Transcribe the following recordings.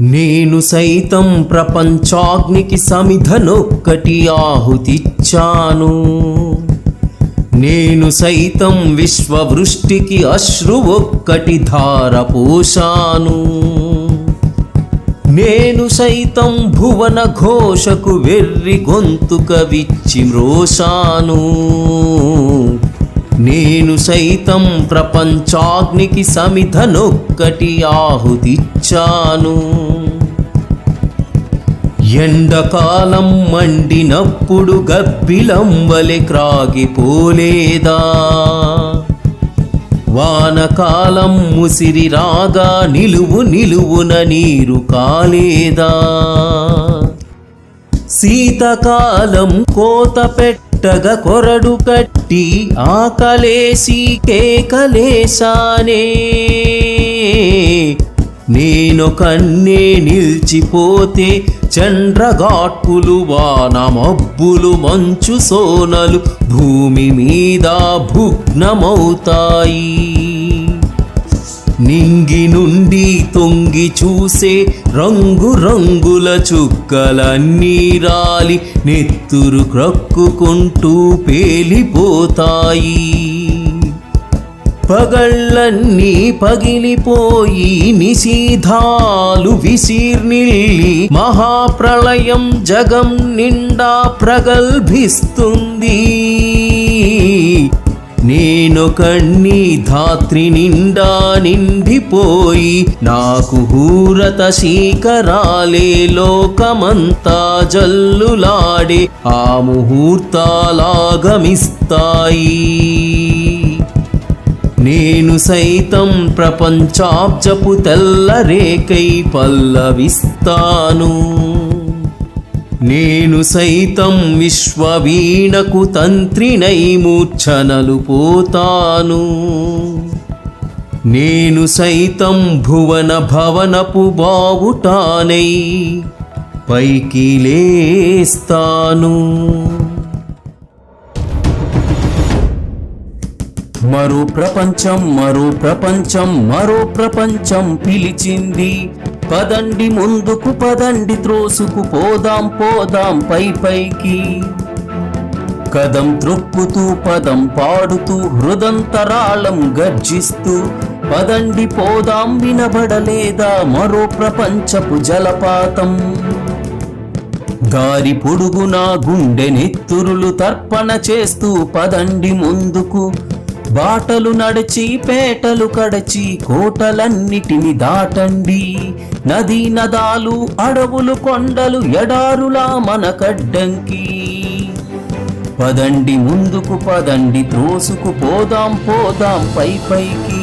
నేను సైతం ప్రపంచాగ్నికి సమిధనొక్కటి ఆహుతిచ్చాను. నేను సైతం విశ్వవృష్టికి అశ్రు ఒక్కటి ధార పోశాను నేను సైతం భువన ఘోషకు వెర్రి గొంతుక విచ్చి మ్రోశాను. నేను సైతం ప్రపంచాగ్నికి సమిధనొక్కటి ఆహుతిచ్చాను. ఎండకాలం మండినప్పుడు గబ్బిలం వలె క్రాగిపోలేదా? వానకాలం ముసిరి రాగా నిలువు నిలువున నీరు కాలేదా? శీతకాలం కోత పెట్టగ కొరడు కట్టి ఆకలేసి కేకలేసానే నేను కన్నే నిలిచిపోతే చండ్రగాట్పులు వాన మబ్బులు మంచు సోనలు భూమి మీద భుగ్నమవుతాయి. నింగి నుండి తొంగి చూసే రంగు రంగుల చుక్కలన్నీ రాలి నెత్తురు క్రక్కుకుంటూ పేలిపోతాయి. పగళ్ళన్నీ పగిలిపోయి నిషీధాలు విసిర్నిల్లి మహాప్రళయం జగం నిండా ప్రగల్భిస్తుంది. నేను కన్ని ధాత్రి నిండా నిండిపోయి నాకు హూరత శీకరాలే లోకమంతా జల్లులాడే ఆ ముహూర్తాలాగమిస్తాయి. నేను సైతం ప్రపంచాబ్జపు తెల్ల రేకై పల్లవిస్తాను. నేను సైతం విశ్వవీణకు తంత్రినై మూర్ఛనలు పోతాను. నేను సైతం భువన భవనపు బావుటానై పైకి లేస్తాను. మరో ప్రపంచం మరో ప్రపంచం మరో ప్రపంచం పిలిచింది పదండి ముందుకు పదండి త్రోసుకు పోదాం పోదాం పై పైకి. కదం త్రొక్కుతూ పదం పాడుతూ హృదంతరాళం గర్జిస్తూ పదండి పోదాం వినబడలేదా మరో ప్రపంచపు జలపాతం. దారి పొడుగునా గుండె నెత్తురులు తర్పణ చేస్తూ పదండి ముందుకు బాటలు నడిచి పేటలు కడచి కోటలన్నిటిని దాటండి. నదీ నదాలు అడవులు కొండలు ఎడారులా మన కడ్డంకి. పదండి ముందుకు పదండి త్రోసుకు పోదాం పోదాం పై పైకి.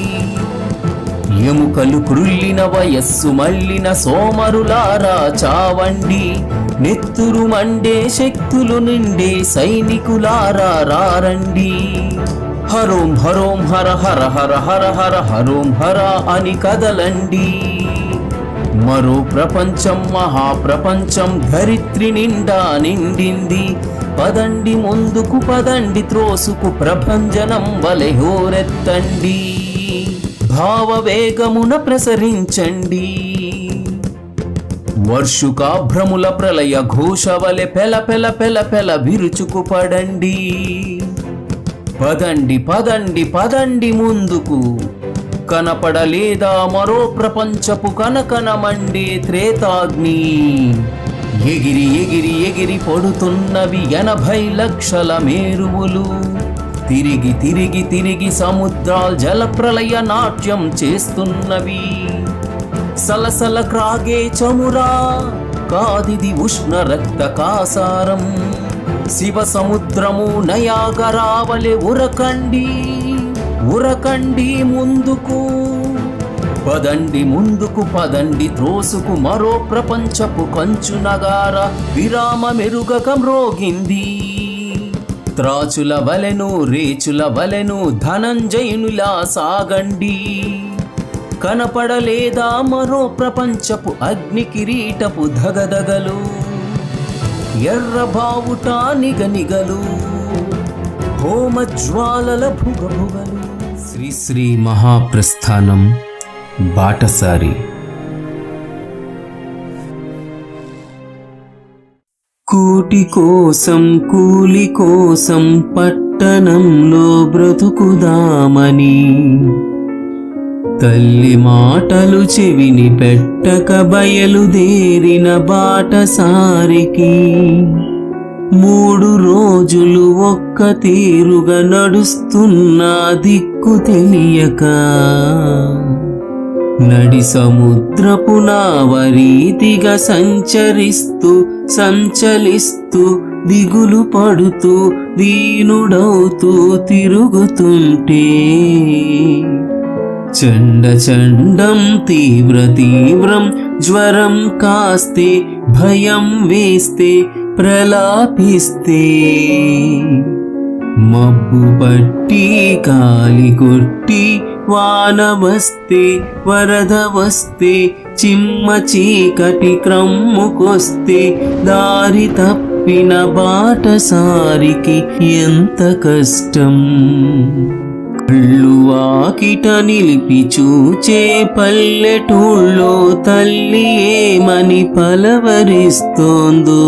ఎముకలు క్రుల్లిన వయస్సు మళ్ళిన సోమరులారా చావండి. నెత్తురు మండే శక్తులు నిండే సైనికులారా రారండి. హరోం హరోం హర హర హర హర హర హరోం హర అని కదలండి. మరో ప్రపంచం మహాప్రపంచం ధరిత్రి నిండా నిండింది. పదండి ముందుకు పదండి త్రోసుకు ప్రభంజనం వలె హోరెత్తండి. భావవేగమున ప్రసరించండి. వర్షుకాభ్రముల ప్రళయ ఘోష వలె పెల పెల పెల పెల విరుచుకు పడండి పదండి పదండి పదండి ముందుకు. కనపడలేదా మరో ప్రపంచపు కనకనమండి త్రేతాగ్ని? ఎగిరి ఎగిరి ఎగిరి పడుతున్నవి ఎనభై లక్షల మేరువులు. తిరిగి తిరిగి తిరిగి సముద్రాల్ జలప్రలయ నాట్యం చేస్తున్నవి. సలసల క్రాగే చమురా కాదిది ఉష్ణ రక్త కాసారం. శివ సముద్రము నయాగరావలె ఉరకండి ఉరకండి ముందుకు. పదండి ముందుకు పదండి త్రోసుకు మరో ప్రపంచపు కంచు నగార విరామ మెరుగక మ్రోగింది త్రాచుల వలెను రేచుల వలెను ధనంజయునులా సాగండి. కనపడలేదా మరో ప్రపంచపు అగ్ని కిరీటపు ధగధగలు? ఎర్రబావుట నిగనిగలు హోమజ్వాలల భుగభుగలు. శ్రీ శ్రీ మహాప్రస్థానం బాటసారి. కూటి కోసం కూలి కోసం పట్టణంలో బ్రతుకుదామని తల్లి మాటలు చెవిని పెట్టక బయలుదేరిన బాటసారికి మూడు రోజులు ఒక్క తీరుగా నడుస్తున్నా దిక్కు తెలియక నడి సముద్రపు నావరీతిగా సంచరిస్తూ సంచలిస్తూ దిగులు పడుతూ దీనుడవుతూ తిరుగుతుంటే చండ చండం తీవ్ర తీవ్రం జ్వరం కాస్తే భయం వేస్తే ప్రలాపిస్తే. మబ్బు పట్టి కాలి కొట్టి వాన వస్తే వరద వస్తే చిమ్మ చీకటి క్రమ్ముకొస్తే దారి తప్పిన బాటసారికి ఎంత కష్టం? కళ్ళు వాకిట నిలిపి చూచే పల్లెటూళ్ళో తల్లి ఏమని పలవరిస్తోందో?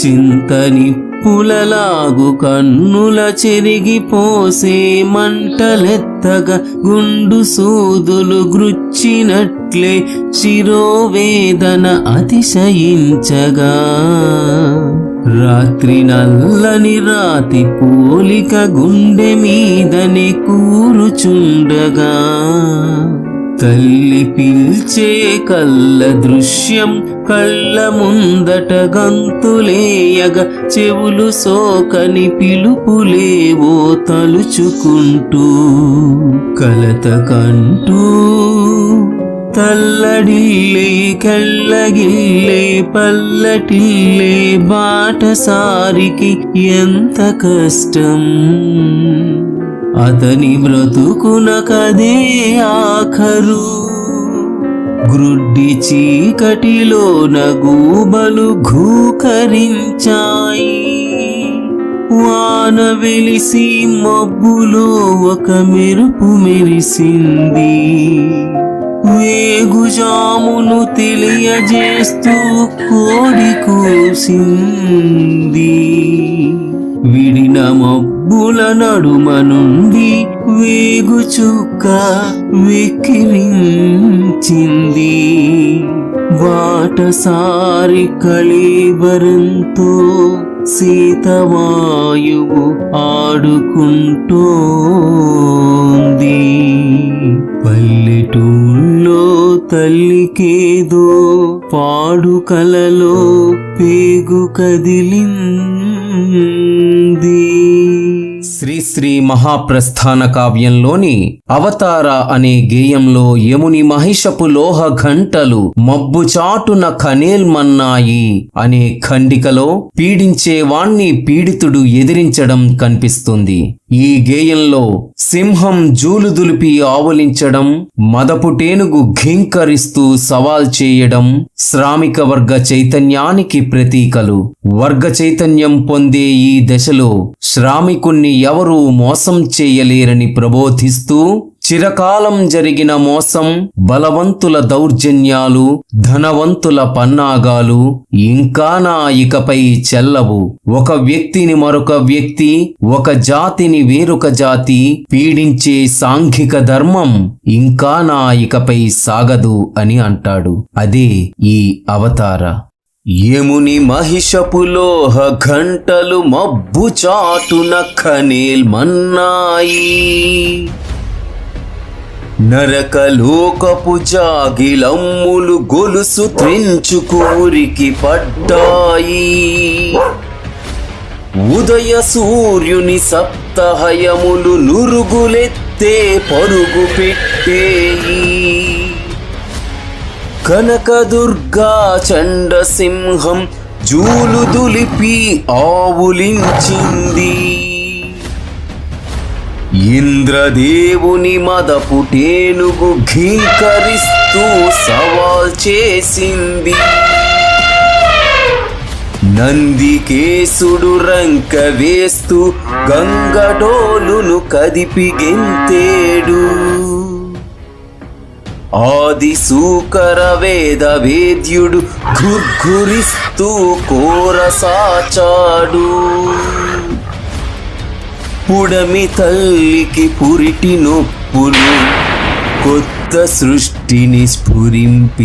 చింతని పులలాగు కన్నుల చెరిగిపోసే మంటలెత్తగా గుండు సూదులు గృచ్చినట్లే శిరోవేదన అతిశయించగా. రాత్రి నల్లని రాతి పోలిక గుండె మీదని కూరుచుండగా. తల్లి పిల్చే కళ్ళ దృశ్యం కళ్ళ ముందట గంతులేయగ చెవులు సోకని పిలుపులేవో తలుచుకుంటూ. కలత కంటూ తల్లడిల్లే కళ్ళగిల్లే పల్లటిల్లే బాటసారికి ఎంత కష్టం అతని బ్రతుకున కదే ఆఖరు గ్రుడ్డి చీకటిలోన నగూబలు ఘూకరించాయి వాన వెలిసి మబ్బులో ఒక మెరుపు మెరిసింది వేగుజామును తెలియజేస్తూ కోడి కూసింది. విడిన మబ్బుల నడుమ నుండి వేగు చుక్క వెక్కిరించింది వాటసారి కళీబరంతో సీతవాయువు ఆడుకుంటోంది. పల్లెటూళ్ళో తల్లికేదో పాడు కలలో పేగు కదిలింది. శ్రీ శ్రీ మహాప్రస్థాన కావ్యంలోని అవతార అనే గేయంలో యముని మహిషపు లోహ ఘంటలు మబ్బు చాటున ఖనేల్మన్నాయి అనే ఖండికలో పీడించేవాణ్ణి పీడితుడు ఎదిరించడం కనిపిస్తుంది. ఈ గేయంలో సింహం జూలు దులిపి ఆవలించడం మదపుటేనుగు ఘీంకరిస్తూ సవాల్ చేయడం శ్రామిక వర్గ చైతన్యానికి ప్రతీకలు. వర్గ చైతన్యం పొంది ఈ దశలో శ్రామికుణ్ణి ఎవరూ మోసం చేయలేరని ప్రబోధిస్తూ చిరకాలం జరిగిన మోసం బలవంతుల దౌర్జన్యాలు ధనవంతుల పన్నాగాలు ఇంకా నా ఇకపై చెల్లవు. ఒక వ్యక్తిని మరొక వ్యక్తి ఒక జాతిని వేరొక జాతి పీడించే సాంఘిక ధర్మం ఇంకా నా ఇకపై సాగదు అని అంటాడు. అదే ఈ అవతార. యముని మహిషపులోహ ఘంటలు మబ్బు చాటున ఖనేల్మన్నాయి నరకలోకపు జాగిలమ్ములు గొలుసు త్రించుకూరికి పడ్డాయి. ఉదయ సూర్యుని సప్తహయములు నురుగులెత్తే పరుగు పెట్టేయి. కనకదుర్గా చండ సింహం జూలు దులిపి ఆవులించింది. ఇంద్రదేవుని మదపుటేనుగు ఘీంకరిస్తూ సవాల్ చేసింది. నందికేశుడు రంక వేస్తూ గంగడోలును కదిపి గెంతేడు. ఆది సూకర వేద వేద్యుడు గుర్గురిస్తూ కోరసాచాడు పుడమి తల్లికి పురిటి నొప్పులు కొత్త సృష్టిని స్ఫురింపించాయి.